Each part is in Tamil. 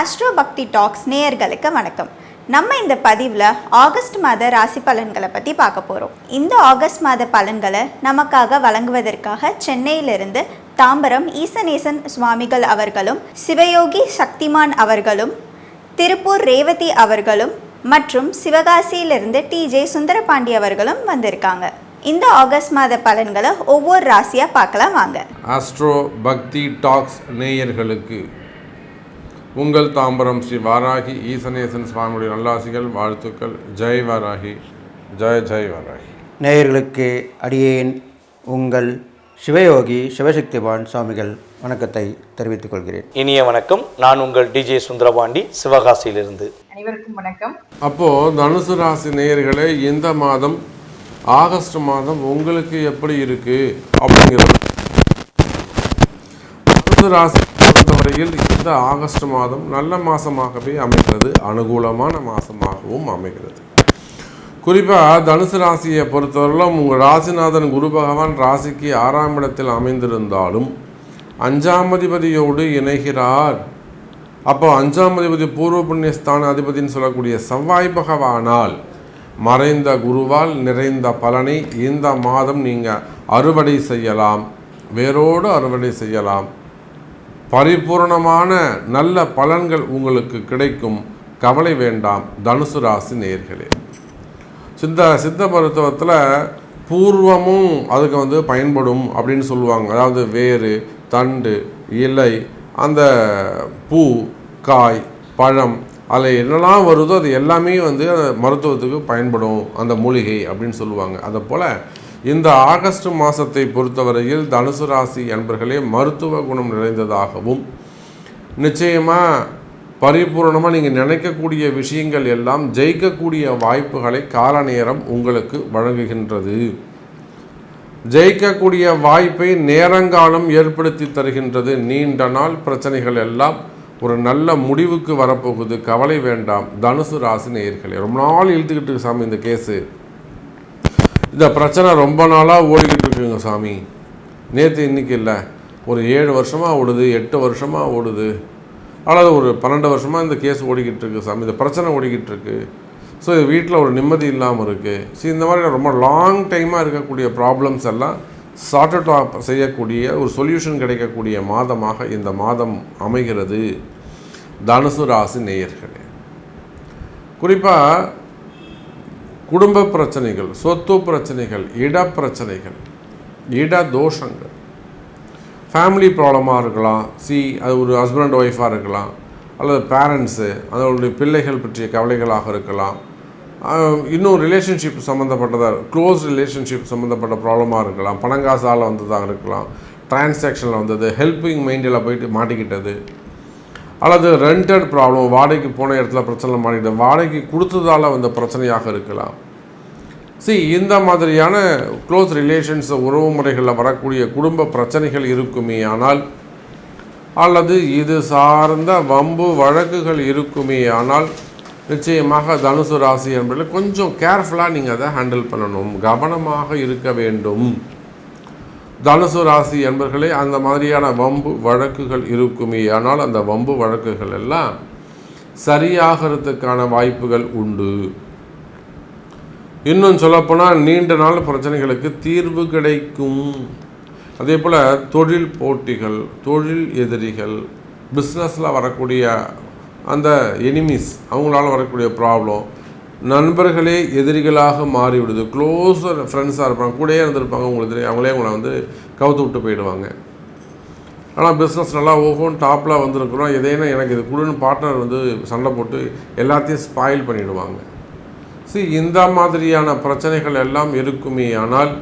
ஆஸ்ட்ரோ பக்தி டாக்ஸ் நேயர்களுக்கு வணக்கம். நம்ம இந்த பதிவில் ஆகஸ்ட் மாத ராசி பலன்களை பற்றி பார்க்க போகிறோம் இந்த ஆகஸ்ட் மாத பலன்களை நமக்காக வழங்குவதற்காக சென்னையிலிருந்து தாம்பரம் ஈசநேசன் சுவாமிகள் அவர்களும் சிவயோகி சக்திமான் அவர்களும் திருப்பூர் ரேவதி அவர்களும் மற்றும் சிவகாசியிலிருந்து டிஜே சுந்தரபாண்டி அவர்களும் வந்திருக்காங்க. இந்த ஆகஸ்ட் மாத பலன்களை ஒவ்வொரு ராசியாக பார்க்கலாம் வாங்க. ஆஸ்ட்ரோ பக்தி டாக்ஸ் நேயர்களுக்கு உங்கள் தாம்பரம் ஸ்ரீ வாராகி ஈசனேசன் சுவாமியுடைய நல்லாசிகள் வாழ்த்துக்கள். ஜெய் வாராகி. ஜெய் ஜெய் வாராகி. நேயர்களுக்கு அடியேன் உங்கள் சிவயோகி சிவசக்திவான் சுவாமிகள் வணக்கத்தை தெரிவித்துக் கொள்கிறேன். இனிய வணக்கம். நான் உங்கள் டிஜே சுந்தரபாண்டி சிவகாசியிலிருந்து. அனைவருக்கும் வணக்கம். அப்போது தனுசு ராசி நேயர்களே இந்த மாதம் ஆகஸ்ட் மாதம் உங்களுக்கு எப்படி இருக்கு? அப்படிங்கிறது. தனுசு ராசி வகையில் இந்த ஆகஸ்ட் மாதம் நல்ல மாதமாகவே அமைகிறது. அனுகூலமான மாதமாகவும் அமைகிறது. குறிப்பாக தனுசு ராசியை பொறுத்தவரையிலும் உங்கள் ராசிநாதன் குரு பகவான் ராசிக்கு ஆறாம் இடத்தில் அமைந்திருந்தாலும் அஞ்சாம் அதிபதியோடு இணைகிறார். அப்போ அஞ்சாம் அதிபதி பூர்வ புண்ணியஸ்தான அதிபதின்னு சொல்லக்கூடிய செவ்வாய் பகவானால் மறைந்த குருவால் நிறைந்த பலனை இந்த மாதம் நீங்கள் அறுவடை செய்யலாம். வேரோடு அறுவடை செய்யலாம். பரிபூர்ணமான நல்ல பலன்கள் உங்களுக்கு கிடைக்கும். கவலை வேண்டாம். தனுசு ராசி நேர்களே. சித்த சித்த மருத்துவத்தில் பூர்வமும் அதுக்கு வந்து பயன்படும் அப்படின்னு சொல்லுவாங்க. அதாவது வேறு தண்டு இலை அந்த பூ காய் பழம் அதில் என்னெல்லாம் வருதோ அது எல்லாமே வந்து மருத்துவத்துக்கு பயன்படும். அந்த மூலிகை அப்படின்னு சொல்லுவாங்க. அதை போல் இந்த ஆகஸ்ட் மாதத்தை பொறுத்தவரையில் தனுசு ராசி என்பர்களே மருத்துவ குணம் நிறைந்ததாகவும் நிச்சயமாக பரிபூர்ணமாக நீங்கள் நினைக்கக்கூடிய விஷயங்கள் எல்லாம் ஜெயிக்கக்கூடிய வாய்ப்புகளை கால நேரம் உங்களுக்கு வழங்குகின்றது. ஜெயிக்கக்கூடிய வாய்ப்பை நேரங்காலம் ஏற்படுத்தி தருகின்றது. நீண்ட நாள் பிரச்சனைகள் எல்லாம் ஒரு நல்ல முடிவுக்கு வரப்போகுது. கவலை வேண்டாம். தனுசு ராசி நேயர்களே ரொம்ப நாள் இழுத்துக்கிட்டு சாமி இந்த கேஸு. இந்த பிரச்சனை ரொம்ப நாளாக ஓடிக்கிட்டு இருக்குங்க சாமி. நேற்று இன்றைக்கி இல்லை. ஒரு ஏழு வருஷமாக ஓடுது எட்டு வருஷமாக ஓடுது. அல்லது ஒரு பன்னெண்டு வருஷமாக இந்த கேஸ் ஓடிக்கிட்டு இருக்கு சாமி. இந்த பிரச்சனை ஓடிக்கிட்டு இருக்கு. ஸோ இது வீட்டில் ஒரு நிம்மதி இல்லாமல் இருக்குது ஸோ இந்த மாதிரி ரொம்ப லாங் டைமாக இருக்கக்கூடிய ப்ராப்ளம்ஸ் எல்லாம் சார்ட் அவுட் செய்யக்கூடிய ஒரு சொல்யூஷன் கிடைக்கக்கூடிய மாதமாக இந்த மாதம் அமைகிறது. தனுசு ராசி நேயர்களே. குறிப்பாக குடும்ப பிரச்சனைகள் சொத்து பிரச்சனைகள் இட பிரச்சனைகள் இட தோஷங்கள். ஃபேமிலி ப்ராப்ளமாக இருக்கலாம். சி அது ஒரு ஹஸ்பண்ட் ஒய்ஃபாக இருக்கலாம். அல்லது பேரண்ட்ஸு அதனுடைய பிள்ளைகள் பற்றிய கவலைகளாக இருக்கலாம். இன்னும் ரிலேஷன்ஷிப் சம்மந்தப்பட்டதாக க்ளோஸ் ரிலேஷன்ஷிப் சம்மந்தப்பட்ட ப்ராப்ளமாக இருக்கலாம். பணங்காசால் வந்ததாக இருக்கலாம். டிரான்சாக்ஷனில் வந்தது ஹெல்பிங் மைண்டில் போயிட்டு மாட்டிக்கிட்டது. அல்லது ரெண்டட் ப்ராப்ளம் வாடகைக்கு போன இடத்துல பிரச்சனை மாட்டிக்கிட்டது வாடகைக்கு கொடுத்ததால் வந்த பிரச்சனையாக இருக்கலாம். சி இந்த மாதிரியான க்ளோஸ் ரிலேஷன்ஸ் உறவு முறைகளில் வரக்கூடிய குடும்ப பிரச்சனைகள் இருக்குமே ஆனால் அல்லது இது சார்ந்த வம்பு வழக்குகள் இருக்குமே ஆனால் நிச்சயமாக தனுசு ராசி என்பதில் கொஞ்சம் கேர்ஃபுல்லாக நீங்கள் அதை ஹேண்டில் பண்ணணும். கவனமாக இருக்க வேண்டும். தனுசு ராசி என்பர்களே அந்த மாதிரியான வம்பு வழக்குகள் இருக்குமே. ஆனால் அந்த வம்பு வழக்குகள் எல்லாம் சரியாகிறதுக்கான வாய்ப்புகள் உண்டு. இன்னும் சொல்லப்போனால் நீண்ட நாள் பிரச்சனைகளுக்கு தீர்வு கிடைக்கும். அதே போல் தொழில் போட்டிகள் தொழில் எதிரிகள் பிஸ்னஸில் வரக்கூடிய அந்த எனிமீஸ் அவங்களால வரக்கூடிய ப்ராப்ளம் நண்பர்களே எதிரிகளாக மாறிவிடுது. க்ளோஸர் ஃப்ரெண்ட்ஸாக இருப்பாங்க கூடயே இருந்திருப்பாங்க உங்களுக்கு தெரியும் அவங்களே உங்களை வந்து கவுத்து விட்டு போயிடுவாங்க. ஆனால் பிஸ்னஸ் நல்லா ஓஹோன்னு டாப்பில் வந்திருக்கிறோம். எதைனா எனக்கு இது கொடுன்னு பார்ட்னர் வந்து சண்டை போட்டு எல்லாத்தையும் ஸ்பாயில் பண்ணிவிடுவாங்க see இந்த மாதிரியான பிரச்சனைகள் எல்லாம் இருக்குமே ஆனால்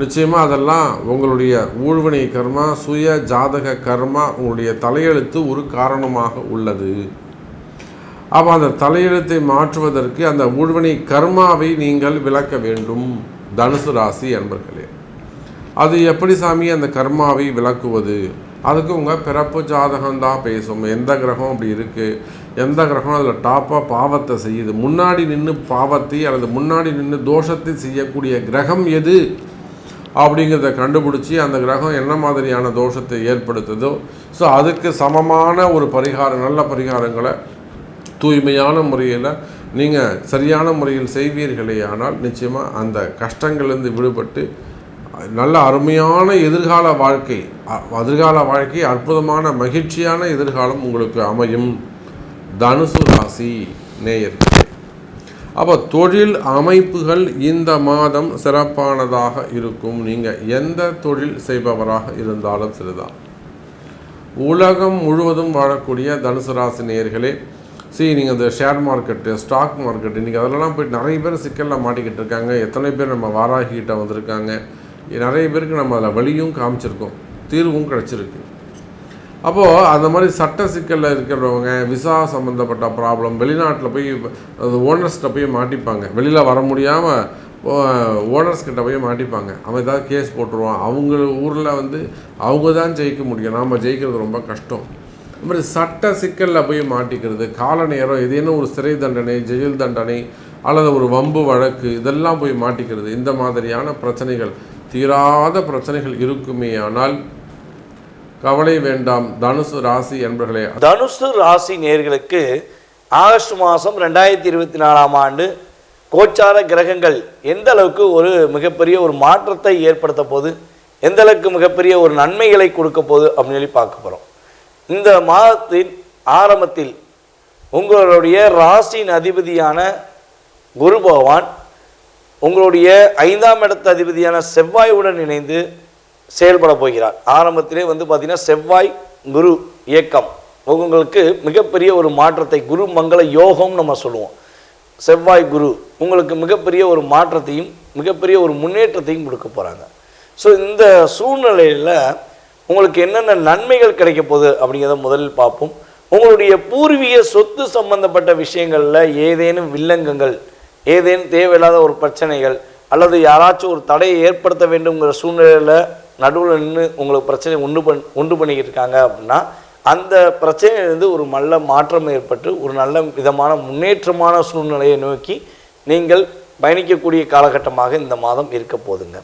நிச்சயமாக அதெல்லாம் உங்களுடைய ஊழ்வினை கர்மா சுய ஜாதக கர்மா உங்களுடைய தலையெழுத்து ஒரு காரணமாக உள்ளது. அப்போ அந்த தலையெழுத்தை மாற்றுவதற்கு அந்த ஊழ்வினை கர்மாவை நீங்கள் விளக்க வேண்டும். தனுசு ராசி அன்பர்களே. அது எப்படி சாமி அந்த கர்மாவை விளக்குவது? அதுக்கு உங்கள் பிறப்பு ஜாதகம் தான் பேசும். எந்த கிரகம் அப்படி இருக்குது எந்த கிரகம் அதில் டாப்பாக பாவத்தை செய்யுது? முன்னாடி நின்று பாவத்தை அல்லது முன்னாடி நின்று தோஷத்தை செய்யக்கூடிய கிரகம் எது? அப்படிங்கிறத கண்டுபிடிச்சி அந்த கிரகம் என்ன மாதிரியான தோஷத்தை ஏற்படுத்துதோ ஸோ அதுக்கு சமமான ஒரு பரிகாரம் நல்ல பரிகாரங்களை தூய்மையான முறையில் நீங்கள் சரியான முறையில் செய்வீர்களே ஆனால் நிச்சயமாக அந்த கஷ்டங்கள்லேருந்து விடுபட்டு நல்ல அருமையான எதிர்கால வாழ்க்கை எதிர்கால வாழ்க்கை அற்புதமான மகிழ்ச்சியான எதிர்காலம் உங்களுக்கு அமையும். தனுசு ராசி நேயர்கள். அப்போ தொழில் அமைப்புகள் இந்த மாதம் சிறப்பானதாக இருக்கும். நீங்கள் எந்த தொழில் செய்பவராக இருந்தாலும் சரிதான் உலகம் முழுவதும் வாழக்கூடிய தனுசு ராசி நேயர்களே சரி நீங்கள் அந்த ஷேர் மார்க்கெட்டு ஸ்டாக் மார்க்கெட்டு இன்றைக்கி அதிலலாம் போய் நிறைய பேர் சிக்கலில் மாட்டிக்கிட்டு இருக்காங்க. எத்தனை பேர் நம்ம வாராகிட்ட வந்திருக்காங்க. நிறைய பேருக்கு நம்ம அதில் வழியும் காமிச்சிருக்கோம். தீர்வும் கிடச்சிருக்கு. அப்போது அந்த மாதிரி சட்ட சிக்கலில் இருக்கிறவங்க விசா சம்மந்தப்பட்ட ப்ராப்ளம் வெளிநாட்டில் போய் அது ஓனர்ஸ்கிட்ட போய் மாட்டிப்பாங்க. வெளியில் வர முடியாமல் ஓனர்ஸ்கிட்ட போய் மாட்டிப்பாங்க. அவன் ஏதாவது கேஸ் போட்டுருவான். அவங்க ஊரில் வந்து அவங்க தான் ஜெயிக்க முடியும். நாம் ஜெயிக்கிறது ரொம்ப கஷ்டம். இப்படி மாதிரி சட்ட சிக்கலில் போய் மாட்டிக்கிறது கால நேரம் ஏதேனும் ஒரு சிறை தண்டனை ஜெயில் தண்டனை அல்லது ஒரு வம்பு வழக்கு இதெல்லாம் போய் மாட்டிக்கிறது. இந்த மாதிரியான பிரச்சனைகள் தீராத பிரச்சனைகள் இருக்குமே ஆனால் கவலை வேண்டாம். தனுசு ராசி என்பர்களே தனுசு ராசி நேர்களுக்கு ஆகஸ்ட் மாதம் ரெண்டாயிரத்தி இருபத்தி நாலாம் ஆண்டு கோச்சார கிரகங்கள் எந்த அளவுக்கு ஒரு மிகப்பெரிய ஒரு மாற்றத்தை ஏற்படுத்த போது எந்த அளவுக்கு மிகப்பெரிய ஒரு நன்மைகளை கொடுக்க போகுது அப்படின்னு சொல்லி பார்க்க போகிறோம் இந்த மாதத்தின் ஆரம்பத்தில் உங்களுடைய ராசியின் அதிபதியான குரு பகவான் உங்களுடைய ஐந்தாம் இடத்து அதிபதியான செவ்வாயுடன் இணைந்து செயல்பட போகிறார். ஆரம்பத்திலே வந்து பார்த்தீங்கன்னா செவ்வாய் குரு இயக்கம் உங்களுக்கு மிகப்பெரிய ஒரு மாற்றத்தை குரு மங்கள யோகம் நம்ம சொல்லுவோம். செவ்வாய் குரு உங்களுக்கு மிகப்பெரிய ஒரு மாற்றத்தையும் மிகப்பெரிய ஒரு முன்னேற்றத்தையும் கொடுக்க போகிறாங்க ஸோ இந்த சூழ்நிலையில் உங்களுக்கு என்னென்ன நன்மைகள் கிடைக்க போகுது அப்படிங்கிறத முதலில் பார்ப்போம். உங்களுடைய பூர்வீக சொத்து சம்பந்தப்பட்ட விஷயங்களில் ஏதேனும் வில்லங்கங்கள் ஏதேனும் தேவையில்லாத ஒரு பிரச்சனைகள் அல்லது யாராச்சும் ஒரு தடையை ஏற்படுத்த வேண்டுங்கிற சூழ்நிலையில் நடுவில் நின்று உங்களுக்கு பிரச்சனை உண்டு பண் உண்டு பண்ணிக்கிட்டு இருக்காங்க அப்படின்னா அந்த பிரச்சனையிலிருந்து ஒரு நல்ல மாற்றம் ஏற்பட்டு ஒரு நல்ல விதமான முன்னேற்றமான சூழ்நிலையை நோக்கி நீங்கள் பயணிக்கக்கூடிய காலகட்டமாக இந்த மாதம் இருக்க போதுங்க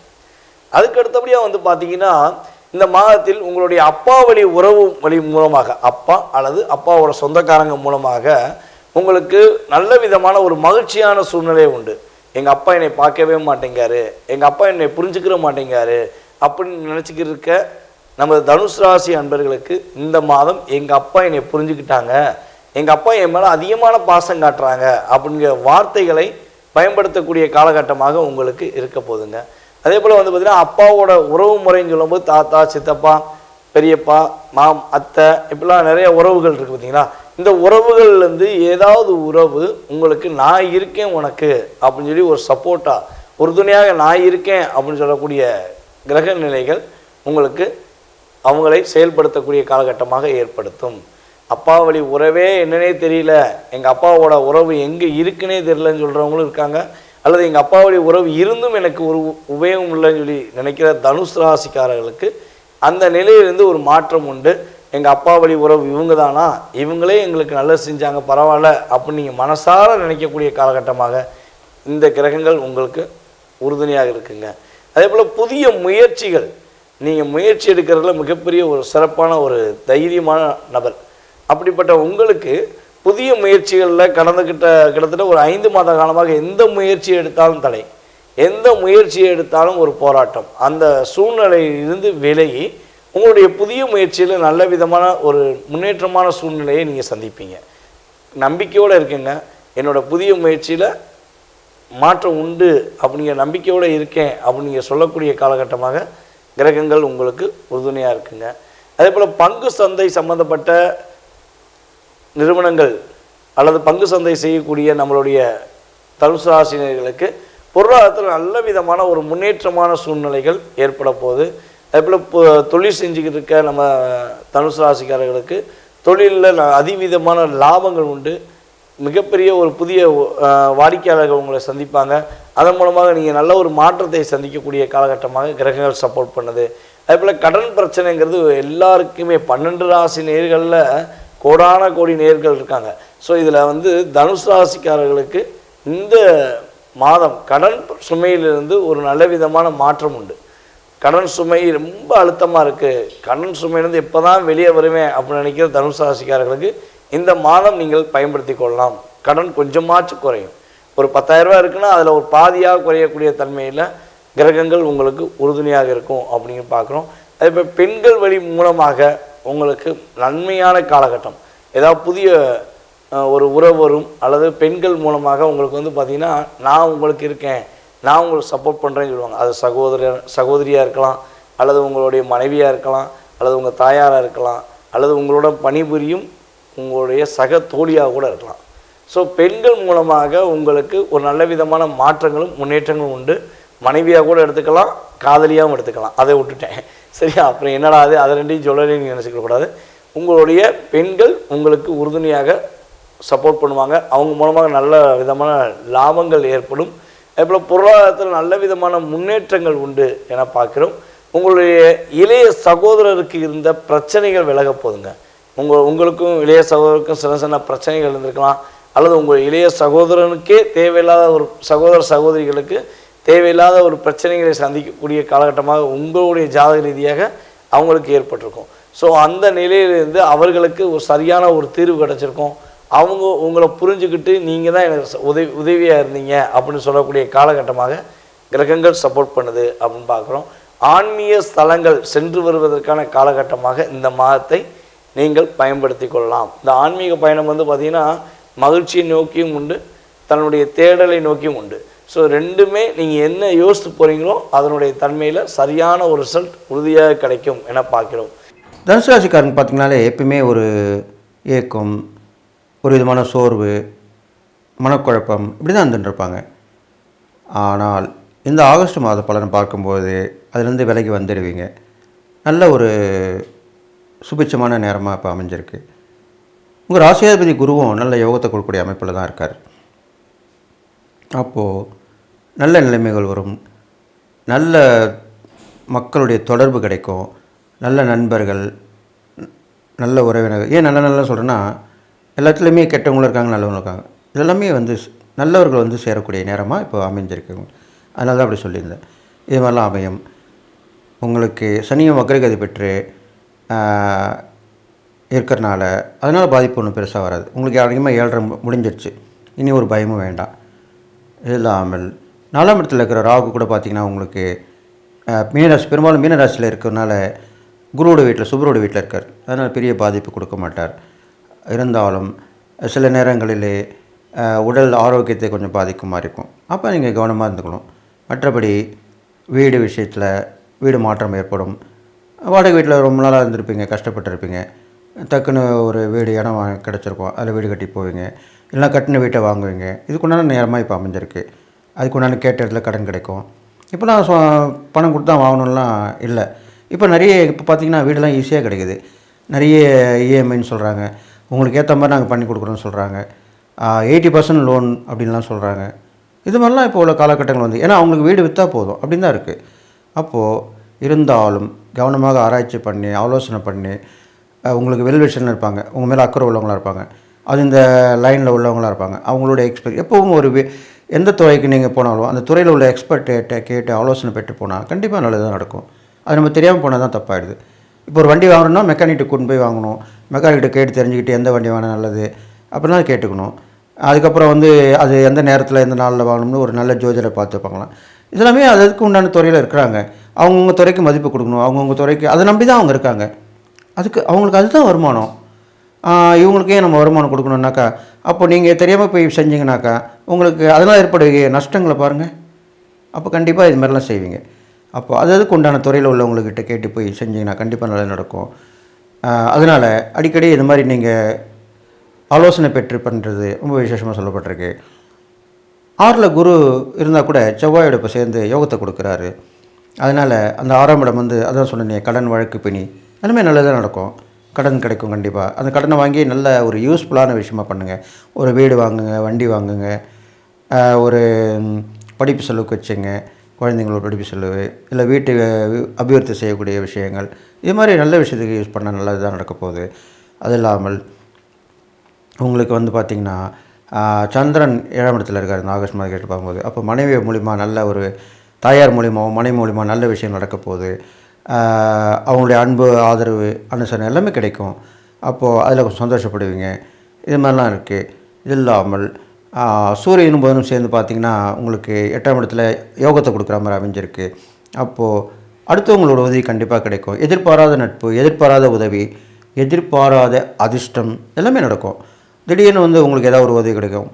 அதுக்கு அடுத்தபடியாக வந்து பார்த்தீங்கன்னா இந்த மாதத்தில் உங்களுடைய அப்பா வழி உறவு வழி மூலமாக அப்பா அல்லது அப்பாவோட சொந்தக்காரங்க மூலமாக உங்களுக்கு நல்ல விதமான ஒரு மகிழ்ச்சியான சூழ்நிலை உண்டு. எங்கள் அப்பா என்னை பார்க்கவே மாட்டேங்காரு. எங்கள் அப்பா என்னை புரிஞ்சுக்கிற மாட்டேங்காரு. அப்படின்னு நினச்சிக்கிட்டு இருக்க நமது தனுஷ் ராசி அன்பர்களுக்கு இந்த மாதம் எங்கள் அப்பா என்னை புரிஞ்சுக்கிட்டாங்க. எங்கள் அப்பா என் மேலே அதிகமான பாசம் காட்டுறாங்க. அப்படிங்கிற வார்த்தைகளை பயன்படுத்தக்கூடிய காலகட்டமாக உங்களுக்கு இருக்க போதுங்க. அதே போல் வந்து பார்த்திங்கன்னா அப்பாவோட உறவு முறைன்னு சொல்லும்போது தாத்தா சித்தப்பா பெரியப்பா மாம் அத்தை இப்படிலாம் நிறைய உறவுகள் இருக்குது பார்த்தீங்களா இந்த உறவுகள்லேருந்து ஏதாவது உறவு உங்களுக்கு நான் இருக்கேன் உனக்கு அப்படின்னு சொல்லி ஒரு சப்போர்ட்டாக உறுதுணையாக நான் இருக்கேன் அப்படின்னு சொல்லக்கூடிய கிரக நிலைகள் உங்களுக்கு அவங்களை செயல்படுத்தக்கூடிய காலகட்டமாக ஏற்படுத்தும். அப்பா வழி உறவே என்னன்னே தெரியல. எங்கள் அப்பாவோட உறவு எங்கே இருக்குன்னே தெரியலன்னு சொல்கிறவங்களும் இருக்காங்க. அல்லது எங்கள் அப்பா உறவு இருந்தும் எனக்கு ஒரு உபயோகம் இல்லைன்னு சொல்லி நினைக்கிற தனுஷ் ராசிக்காரர்களுக்கு அந்த நிலையிலிருந்து ஒரு மாற்றம் உண்டு. எங்கள் அப்பா வழி உறவு இவங்க தானா இவங்களே எங்களுக்கு நல்லது செஞ்சாங்க பரவாயில்ல அப்படின்னு நீங்கள் மனசார நினைக்கக்கூடிய காலகட்டமாக இந்த கிரகங்கள் உங்களுக்கு உறுதுணையாக இருக்குங்க. அதே போல் புதிய முயற்சிகள். நீங்கள் முயற்சி எடுக்கிறதுல மிகப்பெரிய ஒரு சிறப்பான ஒரு தைரியமான நபர். அப்படிப்பட்ட உங்களுக்கு புதிய முயற்சிகளில் கடந்துக்கிட்ட கிட்டத்தட்ட ஒரு ஐந்து மாத காலமாக எந்த முயற்சி எடுத்தாலும் தடை. எந்த முயற்சி எடுத்தாலும் ஒரு போராட்டம். அந்த சூழ்நிலையிலிருந்து விலகி உங்களுடைய புதிய முயற்சியில் நல்ல விதமான ஒரு முன்னேற்றமான சூழ்நிலையை நீங்கள் சந்திப்பீங்க. நம்பிக்கையோடு இருக்குங்க. என்னோடய புதிய முயற்சியில் மாற்றம் உண்டு அப்படிங்கிற நம்பிக்கையோடு இருக்கேன் அப்படிங்கிற சொல்லக்கூடிய காலகட்டமாக கிரகங்கள் உங்களுக்கு உறுதுணையாக இருக்குங்க. அதே போல் பங்கு சந்தை சம்மந்தப்பட்ட நிறுவனங்கள் அல்லது பங்கு சந்தை செய்யக்கூடிய நம்மளுடைய தனுசு ராசினியர்களுக்கு பொருளாதாரத்தில் நல்ல விதமான ஒரு முன்னேற்றமான சூழ்நிலைகள் ஏற்பட போகுது. அதே போல் இப்போ தொழில் செஞ்சுக்கிட்டு இருக்க நம்ம தனுசு ராசிக்காரர்களுக்கு தொழிலில் அதிவிதமான லாபங்கள் உண்டு. மிகப்பெரிய ஒரு புதிய வாடிக்கையாளர்கள் உங்களை சந்திப்பாங்க. அதன் மூலமாக நீங்கள் நல்ல ஒரு மாற்றத்தை சந்திக்கக்கூடிய காலகட்டமாக கிரகங்கள் சப்போர்ட் பண்ணுது. அதே போல் கடன் பிரச்சனைங்கிறது எல்லாருக்குமே பன்னெண்டு ராசி நேர்களில் கோடான கோடி நேர்கள் இருக்காங்க. ஸோ இதில் வந்து தனுசு ராசிக்காரர்களுக்கு இந்த மாதம் கடன் சுமையிலிருந்து ஒரு நல்ல விதமான மாற்றம் உண்டு. கடன் சுமை ரொம்ப அழுத்தமாக இருக்குது கடன் சுமையிலேருந்து எப்போ தான் வெளியே வருவேன் அப்படின்னு நினைக்கிற தனுசு ராசிக்காரர்களுக்கு இந்த மாதம் நீங்கள் பயன்படுத்தி கொள்ளலாம். கடன் கொஞ்சமாச்சும் குறையும். ஒரு பத்தாயிரரூபா இருக்குன்னா அதில் ஒரு பாதியாக குறையக்கூடிய தன்மையில் கிரகங்கள் உங்களுக்கு உறுதுணையாக இருக்கும் அப்படின்னு பார்க்குறோம். அதே இப்போ பெண்கள் வழி மூலமாக உங்களுக்கு நன்மையான காலகட்டம். ஏதாவது புதிய ஒரு உறவு வரும் அல்லது பெண்கள் மூலமாக உங்களுக்கு வந்து பார்த்திங்கன்னா நான் உங்களுக்கு இருக்கேன் நான் உங்களுக்கு சப்போர்ட் பண்ணுறேன்னு சொல்லுவாங்க. அது சகோதரர் சகோதரியாக இருக்கலாம் அல்லது உங்களுடைய மனைவியாக இருக்கலாம் அல்லது உங்கள் தாயாராக இருக்கலாம் அல்லது உங்களோட பணிபுரியும் உங்களுடைய சக தோழியாக கூட இருக்கலாம். ஸோ பெண்கள் மூலமாக உங்களுக்கு ஒரு நல்ல விதமான மாற்றங்களும் முன்னேற்றங்களும் உண்டு. மனைவியாக கூட எடுத்துக்கலாம் காதலியாகவும் எடுத்துக்கலாம். அதை விட்டுட்டேன். சரியா? அப்புறம் என்னடா அது? அதை ரெண்டையும் சொல்லவே நீங்கள் உங்களுடைய பெண்கள் உங்களுக்கு உறுதுணையாக சப்போர்ட் பண்ணுவாங்க. அவங்க மூலமாக நல்ல விதமான லாபங்கள் ஏற்படும். அதேபோல் பொருளாதாரத்தில் நல்ல விதமான முன்னேற்றங்கள் உண்டு என பார்க்குறோம். உங்களுடைய இளைய சகோதரருக்கு இருந்த பிரச்சனைகள் விலக போதுங்க. உங்கள் உங்களுக்கும் இளைய சகோதரருக்கும் சின்ன சின்ன பிரச்சனைகள் இருந்திருக்கலாம். அல்லது உங்கள் இளைய சகோதரனுக்கே தேவையில்லாத ஒரு சகோதர சகோதரிகளுக்கு தேவையில்லாத ஒரு பிரச்சனைகளை சந்திக்கக்கூடிய காலகட்டமாக உங்களுடைய ஜாதக ரீதியாக அவங்களுக்கு ஏற்பட்டிருக்கும். ஸோ அந்த நிலையிலிருந்து அவர்களுக்கு ஒரு சரியான ஒரு தீர்வு கிடச்சிருக்கும். அவங்க உங்களை புரிஞ்சுக்கிட்டு நீங்கள் தான் எனக்கு உதவி உதவியாக இருந்தீங்க அப்படின்னு சொல்லக்கூடிய காலகட்டமாக கிரகங்கள் சப்போர்ட் பண்ணுது அப்படின்னு பார்க்குறோம். ஆன்மீக ஸ்தலங்கள் சென்று வருவதற்கான காலகட்டமாக இந்த மாதத்தை நீங்கள் பயன்படுத்தி கொள்ளலாம். இந்த ஆன்மீக பயணம் வந்து பார்த்திங்கன்னா மகிழ்ச்சியை நோக்கியும் உண்டு தன்னுடைய தேடலை நோக்கியும் உண்டு. ஸோ ரெண்டுமே நீங்கள் என்ன யோசித்து போகிறீங்களோ அதனுடைய தன்மையில் சரியான ஒரு ரிசல்ட் உறுதியாக கிடைக்கும் என பார்க்கிறோம். தனுசு ராசிக்காரங்க பார்த்தீங்கனாலே எப்பயுமே ஒரு ஏக்கம் ஒரு விதமான சோர்வு மனக்குழப்பம் இப்படி தான் இருந்துட்டுருப்பாங்க ஆனால் இந்த ஆகஸ்ட் மாத பலனை பார்க்கும்போது அதுலேருந்து விலகி வந்துடுவீங்க. நல்ல ஒரு சுபிட்சமான நேரமாக இப்போ அமைஞ்சிருக்கு. உங்கள் ராசியாதிபதி குருவும் நல்ல யோகத்தை கொடுக்கக்கூடிய அமைப்பில் தான் இருக்கார். அப்போது நல்ல நிலைமைகள் வரும். நல்ல மக்களுடைய தொடர்பு கிடைக்கும். நல்ல நண்பர்கள் நல்ல உறவினர்கள் ஏன் நல்ல நல்ல சொல்கிறேன்னா எல்லாத்துலேயுமே கெட்டவங்களும் இருக்காங்க நல்லவங்களும் இருக்காங்க. இதெல்லாமே வந்து நல்லவர்கள் வந்து சேரக்கூடிய நேரமாக இப்போ அமைஞ்சிருக்காங்க. அதனால தான் அப்படி சொல்லியிருந்தேன். இது மாதிரிலாம் அமையும். உங்களுக்கு சனியும் வக்ரகதி பெற்று இருக்கிறனால அதனால் பாதிப்பு ஒன்றும் பெருசாக வராது. உங்களுக்கு அதிகமாக ஏழரை முடிஞ்சிருச்சு. இனி ஒரு பயமும் வேண்டாம். இது இல்லாமல் நாலாம் இடத்துல இருக்கிற ராகு கூட பார்த்திங்கன்னா உங்களுக்கு மீனராசி பெரும்பாலும் மீனராசியில் இருக்கிறனால குருவோட வீட்டில் சுபரோட வீட்டில் இருக்கார். அதனால் பெரிய பாதிப்பு கொடுக்க மாட்டார். இருந்தாலும் சில நேரங்களிலே உடல் ஆரோக்கியத்தை கொஞ்சம் பாதிக்கும் மாதிரி இருக்கும். அப்போ நீங்கள் கவனமாக இருந்துக்கணும். மற்றபடி வீடு விஷயத்தில் வீடு மாற்றம் ஏற்படும். வாடகை வீட்டில் ரொம்ப நாளாக இருந்திருப்பீங்க கஷ்டப்பட்டிருப்பீங்க. டக்குன்னு ஒரு வீடு இடம் வாங்க கிடச்சிருக்கும். அதில் வீடு கட்டி போவீங்க. இல்லைனா கட்டின வீட்டை வாங்குவீங்க. இதுக்குண்டான நேரமாக இப்போ அமைஞ்சிருக்கு. அதுக்கு உண்டான கேட்ட இடத்துல கடன் கிடைக்கும். இப்போலாம் சொ பணம் கொடுத்து தான் வாங்கணும்லாம் இல்லை. இப்போ நிறைய இப்போ பார்த்தீங்கன்னா வீடெல்லாம் ஈஸியாக கிடைக்குது. நிறைய இஎம்ஐன்னு சொல்கிறாங்க உங்களுக்கு ஏற்ற மாதிரி நாங்கள் பண்ணி கொடுக்குறோன்னு சொல்கிறாங்க எயிட்டி பர்சன்ட் லோன் அப்படின்லாம் சொல்கிறாங்க இது மாதிரிலாம் இப்போ உள்ள காலகட்டங்கள் வந்து ஏன்னா அவங்களுக்கு வீடு விற்றா போதும் அப்படின்னு தான் இருக்குது அப்போது இருந்தாலும் கவனமாக ஆராய்ச்சி பண்ணி ஆலோசனை பண்ணி உங்களுக்கு வெல்விஷன் இருப்பாங்க. உங்கள் மேலே அக்கறை உள்ளவங்களாக இருப்பாங்க. அது இந்த லைனில் உள்ளவங்களாக இருப்பாங்க. அவங்களோட எக்ஸ்பீரியன்ஸ் எப்போவும் ஒரு எந்த துறைக்கு நீங்கள் போனாலும் அந்த துறையில் உள்ள எக்ஸ்பர்ட்டேட்ட கேட்டு ஆலோசனை பெற்று போனால் கண்டிப்பாக நல்லதாக நடக்கும். அது நம்ம தெரியாமல் போனால் தான் தப்பாயிடுது. இப்போ ஒரு வண்டி வாங்கணும்னா மெக்கானிக்கிட்ட கொண்டு போய் வாங்கணும். மெக்கானிக்கிட்ட கேட்டு தெரிஞ்சுக்கிட்டு எந்த வண்டி வாங்கினா நல்லது? அப்படிலாம் கேட்டுக்கணும். அதுக்கப்புறம் வந்து அது எந்த நேரத்தில் எந்த நாளில் வாங்கணும்னு ஒரு நல்ல ஜோதிடரை பார்த்து வைப்பாங்களாம் இதெல்லாமே அதுக்கு உண்டான துறையில் இருக்கிறாங்க. அவங்கவுங்க துறைக்கு மதிப்பு கொடுக்கணும். அவங்கவுங்க துறைக்கு அதை நம்பி தான் அவங்க இருக்காங்க. அதுக்கு அவங்களுக்கு அதுதான் வருமானம். இவங்களுக்கே நம்ம வருமானம் கொடுக்கணுன்னாக்கா அப்போ நீங்கள் தெரியாமல் போய் செஞ்சீங்கனாக்கா உங்களுக்கு அதெல்லாம் ஏற்படுகிற நஷ்டங்களை பாருங்கள் அப்போ கண்டிப்பாக இது மாதிரிலாம் செய்வீங்க. அப்போ அது அதுக்கு உண்டான துறையில் உள்ளவங்கக்கிட்ட கேட்டு போய் செஞ்சீங்கன்னா கண்டிப்பாக நல்லது நடக்கும். அதனால் அடிக்கடி இது மாதிரி நீங்கள் ஆலோசனை பெற்று பண்ணுறது ரொம்ப விசேஷமாக சொல்லப்பட்டிருக்கு. ஆறில் குரு இருந்தால் கூட செவ்வாயோட இப்போ சேர்ந்து யோகத்தை கொடுக்குறாரு. அதனால் அந்த ஆறாம் இடம் வந்து அதான் சொன்னேன் கடன் வழக்கு பிணி. எல்லாமே நல்லதாக நடக்கும். கடன் கிடைக்கும் கண்டிப்பாக அந்த கடனை வாங்கி நல்ல ஒரு யூஸ்ஃபுல்லான விஷயமா பண்ணுங்கள் ஒரு வீடு வாங்குங்க வண்டி வாங்குங்க. ஒரு படிப்பு செலவுக்கு வச்சுங்க குழந்தைங்களோட படிப்பு செலவு இல்லை வீட்டு அபிவிருத்தி செய்யக்கூடிய விஷயங்கள் இது மாதிரி நல்ல விஷயத்துக்கு யூஸ் பண்ணால் நல்லது தான் நடக்க போகுது. அது இல்லாமல் உங்களுக்கு வந்து பார்த்திங்கன்னா சந்திரன் ஏழாம் இடத்துல இருக்கார் இந்த ஆகஸ்ட் மாதம் கேட்டு பார்க்கும்போது. அப்போ மனைவி மூலிமா நல்ல ஒரு தாயார் மூலியமாகவும் மனைவி மூலிமா நல்ல விஷயம் நடக்க போகுது. அவங்களுடைய அன்பு ஆதரவு அனுசரணை எல்லாமே கிடைக்கும். அப்போது அதில் சந்தோஷப்படுவீங்க. இது மாதிரிலாம் இருக்குது இது இல்லாமல் சூரியனும் புதனும் சேர்ந்து பார்த்திங்கன்னா உங்களுக்கு எட்டாம் இடத்துல யோகத்தை கொடுக்குற மாதிரி அமைஞ்சிருக்கு. அப்போது அடுத்தவங்களோட உதவி கண்டிப்பாக கிடைக்கும். எதிர்பாராத நட்பு எதிர்பாராத உதவி எதிர்பாராத அதிர்ஷ்டம் எல்லாமே நடக்கும். திடீர்னு வந்து உங்களுக்கு ஏதாவது ஒரு உதவி கிடைக்கும்.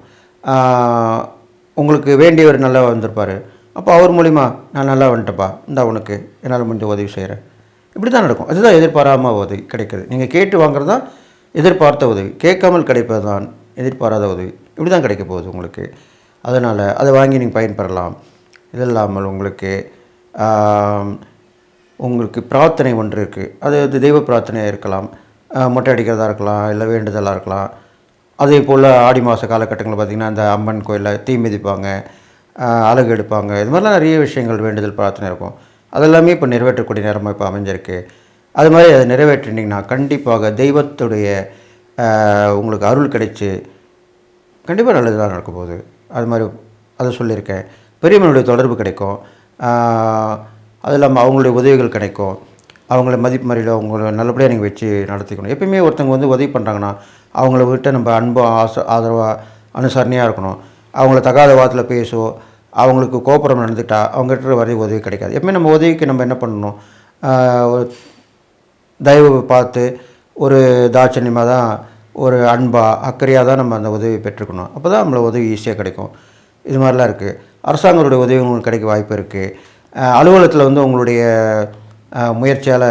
உங்களுக்கு வேண்டியவர் நல்லா வந்திருப்பார். அப்போ அவர் மூலிமா நான் நல்லா வந்துட்டப்பா இந்தா உனக்கு என்னால் முடிஞ்ச உதவி செய்கிறேன் இப்படி தான் நடக்கும். அதுதான் எதிர்பாராமல் உதவி கிடைக்குது. நீங்கள் கேட்டு வாங்குறது தான் எதிர்பார்த்த உதவி. கேட்காமல் கிடைப்பது தான் எதிர்பாராத உதவி. இப்படி தான் கிடைக்க போகுது உங்களுக்கு. அதனால் அதை வாங்கி நீங்கள் பயன்பெறலாம். இது இல்லாமல் உங்களுக்கு உங்களுக்கு பிரார்த்தனை ஒன்று இருக்குது அது வந்து தெய்வ பிரார்த்தனையாக இருக்கலாம். மொட்டை அடிக்கிறதா இருக்கலாம் இல்லை வேண்டுதலாக இருக்கலாம். அதே போல் ஆடி மாத காலகட்டங்களில் பார்த்திங்கன்னா அந்த அம்மன் கோயிலில் தீ மிதிப்பாங்க அழகு அலகு எடுப்பாங்க. இது மாதிரிலாம் நிறைய விஷயங்கள் வேண்டுதல் பிரார்த்தனை இருக்கும். அதெல்லாமே இப்போ நிறைவேற்றக்கூடிய நேரமாக இப்போ அமைஞ்சிருக்கு. அது மாதிரி அதை நிறைவேற்றினீங்கன்னா கண்டிப்பாக தெய்வத்துடைய உங்களுக்கு அருள் கிடைச்சி கண்டிப்பாக நல்லது தான் நடக்க போகுது அது மாதிரி அதை சொல்லியிருக்கேன். பெரியவனுடைய தொடர்பு கிடைக்கும். அது இல்லாமல் அவங்களுடைய உதவிகள் கிடைக்கும். அவங்கள மதிப்பு முறையில் அவங்கள நல்லபடியாக நீங்கள் வச்சு நடத்திக்கணும். எப்பயுமே ஒருத்தவங்க வந்து உதவி பண்ணுறாங்கன்னா அவங்கள விட்டு நம்ம அன்பு ஆச ஆதரவாக அனுசரணையாக இருக்கணும். அவங்கள தகாத வாரத்தில் பேசோ அவங்களுக்கு கோபுரம் நடந்துட்டா அவங்ககிட்ட வரைய உதவி கிடைக்காது. எப்பவுமே நம்ம உதவிக்கு நம்ம என்ன பண்ணணும்? ஒரு தயவு பார்த்து ஒரு தாட்சணியமாக தான் ஒரு அன்பாக அக்கறையாக தான் நம்ம அந்த உதவி பெற்றுக்கணும். அப்போ தான் நம்மளை உதவி ஈஸியாக கிடைக்கும். இது மாதிரிலாம் இருக்குது அரசாங்கங்களுடைய உதவி உங்களுக்கு கிடைக்க வாய்ப்பு இருக்குது அலுவலகத்தில் வந்து உங்களுடைய முயற்சியால்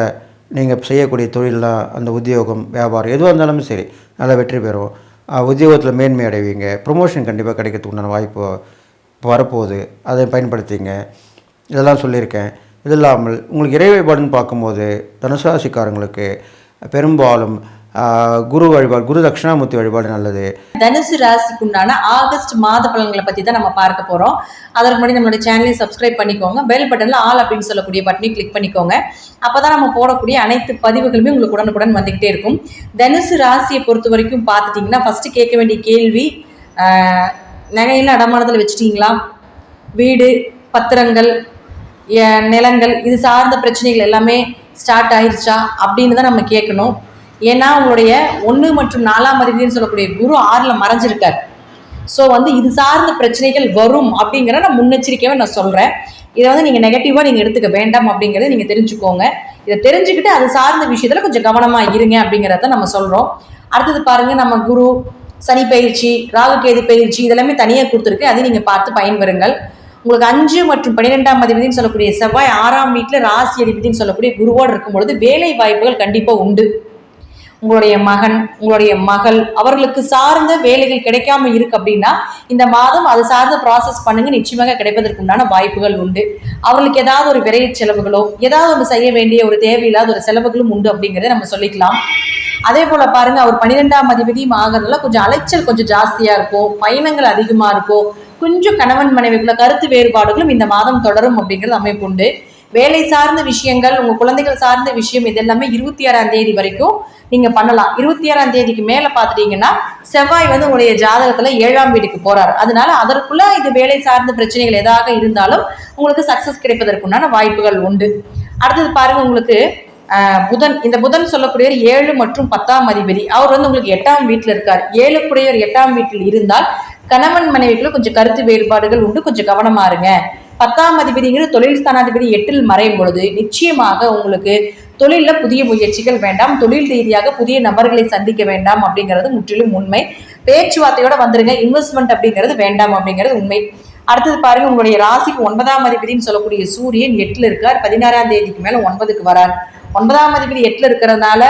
நீங்கள் செய்யக்கூடிய தொழிலெலாம் அந்த உத்தியோகம் வியாபாரம் எதுவாக இருந்தாலும் சரி நல்லா வெற்றி பெறும். உத்தியோகத்தில் மேன்மை அடைவீங்க. ப்ரொமோஷன் கண்டிப்பாக கிடைக்கிறதுக்கு உண்டான வாய்ப்பு வரப்போகுது. அதை பயன்படுத்திங்க. இதெல்லாம் சொல்லியிருக்கேன். இது இல்லாமல் உங்களுக்கு இறை வழிபாடுன்னு பார்க்கும்போது தனுசு ராசிக்காரங்களுக்கு பெரும்பாலும் குரு வழிபாடு குரு தட்சிணாமூர்த்தி வழிபாடு நல்லது. தனுசு ராசிக்குண்டான ஆகஸ்ட் மாத பலன்களை பத்தி தான் நம்ம பார்க்க போறோம். அதற்கு முன்னாடி நம்மளோட சேனலையும் சப்ஸ்கிரைப் பண்ணிக்கோங்க. பெல் பட்டன்ல ஆல் அப்படின்னு சொல்லக்கூடிய பட்டனையும் கிளிக் பண்ணிக்கோங்க. அப்பதான் நம்ம போடக்கூடிய அனைத்து பதிவுகளுமே உங்களுக்கு உடனுக்குடன் வந்துகிட்டே இருக்கும். தனுசு ராசியை பொறுத்த வரைக்கும் பார்த்துட்டிங்கன்னா ஃபர்ஸ்ட் கேட்க வேண்டிய கேள்வி நகையில் அடமானத்தில் வச்சுட்டீங்களா? வீடு பத்திரங்கள் நிலங்கள் இது சார்ந்த பிரச்சனைகள் எல்லாமே ஸ்டார்ட் ஆயிருச்சா? அப்படின்னு தான் நம்ம கேட்கணும். ஏன்னா உங்களுடைய ஒன்று மற்றும் நாலாம் அதிபதினு சொல்லக்கூடிய குரு ஆறில் மறைஞ்சிருக்கார். ஸோ வந்து இது சார்ந்த பிரச்சனைகள் வரும் அப்படிங்கிற நான் முன்னெச்சரிக்கையாக நான் சொல்கிறேன் இதை வந்து நீங்கள் நெகட்டிவாக நீங்கள் எடுத்துக்க வேண்டாம் அப்படிங்கிறத நீங்கள் தெரிஞ்சுக்கோங்க. இதை தெரிஞ்சுக்கிட்டு அது சார்ந்த விஷயத்தில் கொஞ்சம் கவனமாக இருங்க அப்படிங்கிறத நம்ம சொல்கிறோம் அடுத்தது பாருங்கள் நம்ம குரு சனி பயிற்சி ராகுகேது பயிற்சி இதெல்லாமே தனியாக கொடுத்துருக்கு. அதையும் நீங்கள் பார்த்து பயன்பெறுங்கள். உங்களுக்கு அஞ்சு மற்றும் பன்னிரெண்டாம் அதிபதினு சொல்லக்கூடிய செவ்வாய் ஆறாம் வீட்டில் ராசி அதிபதினு சொல்லக்கூடிய குருவோடு இருக்கும் பொழுது வேலை வாய்ப்புகள் கண்டிப்பாக உண்டு. உங்களுடைய மகன் உங்களுடைய மகள் அவர்களுக்கு சார்ந்த வேலைகள் கிடைக்காம இருக்கு அப்படின்னா இந்த மாதம் அது சார்ந்த ப்ராசஸ் பண்ணுங்க. நிச்சயமாக கிடைப்பதற்கு உண்டான வாய்ப்புகள் உண்டு. அவர்களுக்கு ஏதாவது ஒரு விரைவு செலவுகளோ ஏதாவது ஒன்று செய்ய வேண்டிய ஒரு தேவையில்லாத ஒரு செலவுகளும் உண்டு அப்படிங்கிறத நம்ம சொல்லிக்கலாம். அதே போல பாருங்க அவர் பன்னிரெண்டாம் அதிபதியும் ஆகிறதுல கொஞ்சம் அலைச்சல் கொஞ்சம் ஜாஸ்தியா இருக்கும். பயணங்கள் அதிகமா இருக்கும். கொஞ்சம் கணவன் மனைவிக்குள்ள கருத்து வேறுபாடுகளும் இந்த மாதம் தொடரும் அப்படிங்கிறது அமைப்பு உண்டு வேலை சார்ந்த விஷயங்கள் உங்க குழந்தைகள் சார்ந்த விஷயம் இதெல்லாமே இருபத்தி ஆறாம் தேதி வரைக்கும் நீங்க பண்ணலாம். இருபத்தி ஆறாம் தேதிக்கு மேல பாத்துட்டீங்கன்னா செவ்வாய் வந்து உங்களுடைய ஜாதகத்துல ஏழாம் வீட்டுக்கு போறாரு. அதனால அதற்குள்ள இது வேலை சார்ந்த பிரச்சனைகள் எதாக இருந்தாலும் உங்களுக்கு சக்சஸ் கிடைப்பதற்குண்டான வாய்ப்புகள் உண்டு. அடுத்தது பாருங்க உங்களுக்கு புதன். இந்த புதன் சொல்லக்கூடிய ஏழு மற்றும் பத்தாம் அதிபதி. அவர் வந்து உங்களுக்கு எட்டாம் வீட்டில் இருக்கார். ஏழுக்குடையவர் எட்டாம் வீட்டில் இருந்தால் கணவன் மனைவிக்குள்ள கொஞ்சம் கருத்து வேறுபாடுகள் உண்டு. கொஞ்சம் கவனமா இருங்க. பத்தாம் அதிபதிங்கிறது தொழில் ஸ்தானாதிபதி எட்டில் மறையும் பொழுது நிச்சயமாக உங்களுக்கு தொழிலில் புதிய முயற்சிகள் வேண்டாம். தொழில் ரீதியாக புதிய நபர்களை சந்திக்க வேண்டாம் அப்படிங்கிறது முற்றிலும் உண்மை. பேச்சுவார்த்தையோட வந்துருங்க. இன்வெஸ்ட்மெண்ட் அப்படிங்கிறது வேண்டாம் அப்படிங்கிறது உண்மை. அடுத்தது பாருங்க. உங்களுடைய ராசிக்கு ஒன்பதாம் அதிபதினு சொல்லக்கூடிய சூரியன் எட்டில் இருக்கார். பதினாறாம் தேதிக்கு மேலே ஒன்பதுக்கு வரார். ஒன்பதாம் அதிபதி எட்டில் இருக்கிறதுனால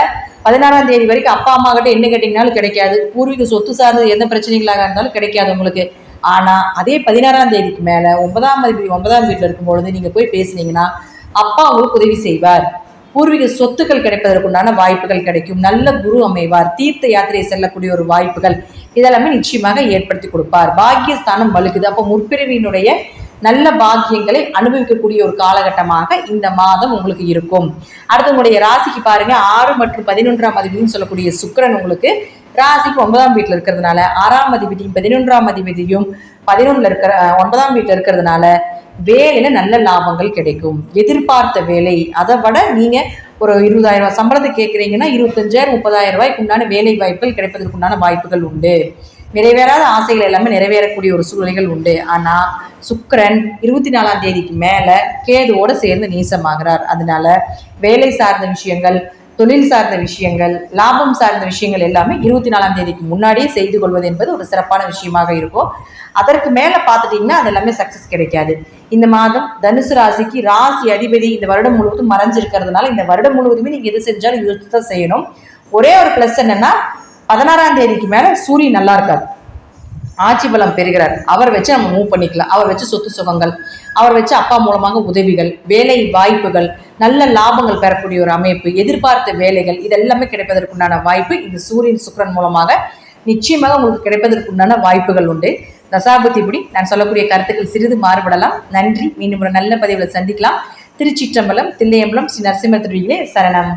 பதினாறாம் தேதி வரைக்கும் அப்பா அம்மா கிட்ட என்ன கேட்டீங்கனாலும் கிடைக்காது. பூர்வீக சொத்து சார்ந்தது எந்த பிரச்சனைகளாக இருந்தாலும் கிடைக்காது உங்களுக்கு. ஆனா அதே பதினாறாம் தேதிக்கு மேல ஒன்பதாம் தேதி ஒன்பதாம் வீட்டுல இருக்கும் பொழுது நீங்க போய் பேசுனீங்கன்னா அப்பா உங்களுக்கு உதவி செய்வார். பூர்வீக சொத்துக்கள் கிடைப்பதற்குண்டான வாய்ப்புகள் கிடைக்கும். நல்ல குரு அமைவார். தீர்த்த யாத்திரை செல்லக்கூடிய ஒரு வாய்ப்புகள் இதெல்லாமே நிச்சயமாக ஏற்படுத்தி கொடுப்பார். பாக்கியஸ்தானம் வலுக்குது. அப்போ முற்பிறவியினுடைய நல்ல பாக்கியங்களை அனுபவிக்கக்கூடிய ஒரு காலகட்டமாக இந்த மாதம் உங்களுக்கு இருக்கும். அடுத்து உங்களுடைய ராசிக்கு பாருங்க. ஆறு மற்றும் பதினொன்றாம் அதிபதினு சொல்லக்கூடிய சுக்கிரன் உங்களுக்கு ராசிக்கு ஒன்பதாம் வீட்டில் இருக்கிறதுனால ஆறாம் அதிபதியும் பதினொன்றாம் அதிபதியும் பதினொன்றுல இருக்கிற ஒன்பதாம் வீட்டில் இருக்கிறதுனால வேலையில நல்ல லாபங்கள் கிடைக்கும். எதிர்பார்த்த வேலை அதை விட நீங்க ஒரு இருபதாயிரம் ரூபாய் சம்பளத்தை கேட்குறீங்கன்னா இருபத்தஞ்சாயிரம் முப்பதாயிரம் ரூபாய்க்கு உண்டான வேலை வாய்ப்புகள் கிடைப்பதற்கு உண்டான வாய்ப்புகள் உண்டு. நிறைவேறாத ஆசைகள் எல்லாமே நிறைவேறக்கூடிய ஒரு சூழ்நிலைகள் உண்டு. ஆனா சுக்கரன் இருபத்தி நாலாம் தேதிக்கு மேல கேதுவோட சேர்ந்து நீசமாகிறார். அதனால வேலை சார்ந்த விஷயங்கள் தொழில் சார்ந்த விஷயங்கள் லாபம் சார்ந்த விஷயங்கள் எல்லாமே இருபத்தி நாலாம் தேதிக்கு முன்னாடியே செய்து கொள்வது என்பது ஒரு சிறப்பான விஷயமாக இருக்கும். அதற்கு மேல பார்த்துட்டீங்கன்னா அது எல்லாமே சக்சஸ் கிடைக்காது. இந்த மாதம் தனுசு ராசிக்கு ராசி அதிபதி இந்த வருடம் முழுவதும் மறைஞ்சிருக்கிறதுனால இந்த வருடம் முழுவதுமே நீங்க எது செஞ்சாலும் யோசித்து தான் செய்யணும். ஒரே ஒரு பிளஸ் என்னன்னா பதினாறாம் தேதிக்கு மேல சூரியன் நல்லா இருக்காது ஆட்சி பலம் பெறுகிறார். அவர் வச்சு நம்ம மூவ் பண்ணிக்கலாம். அவர் வச்சு சொத்து சுகங்கள் அவர் வச்சு அப்பா மூலமாக உதவிகள் வேலை வாய்ப்புகள் நல்ல லாபங்கள் பெறக்கூடிய ஒரு அமைப்பு எதிர்பார்த்த வேலைகள் இதெல்லாமே கிடைப்பதற்குண்டான வாய்ப்பு இந்த சூரியன் சுக்கரன் மூலமாக நிச்சயமாக உங்களுக்கு கிடைப்பதற்குண்டான வாய்ப்புகள் உண்டு. தசாபுத்திபடி நான் சொல்லக்கூடிய கருத்துக்கள் சிறிது மாறுபடலாம். நன்றி. மீண்டும் ஒரு நல்ல பதிவில் சந்திக்கலாம். திருச்சிற்றம்பலம் தில்லையம்பலம் ஸ்ரீ நரசிம்ம சரணம்.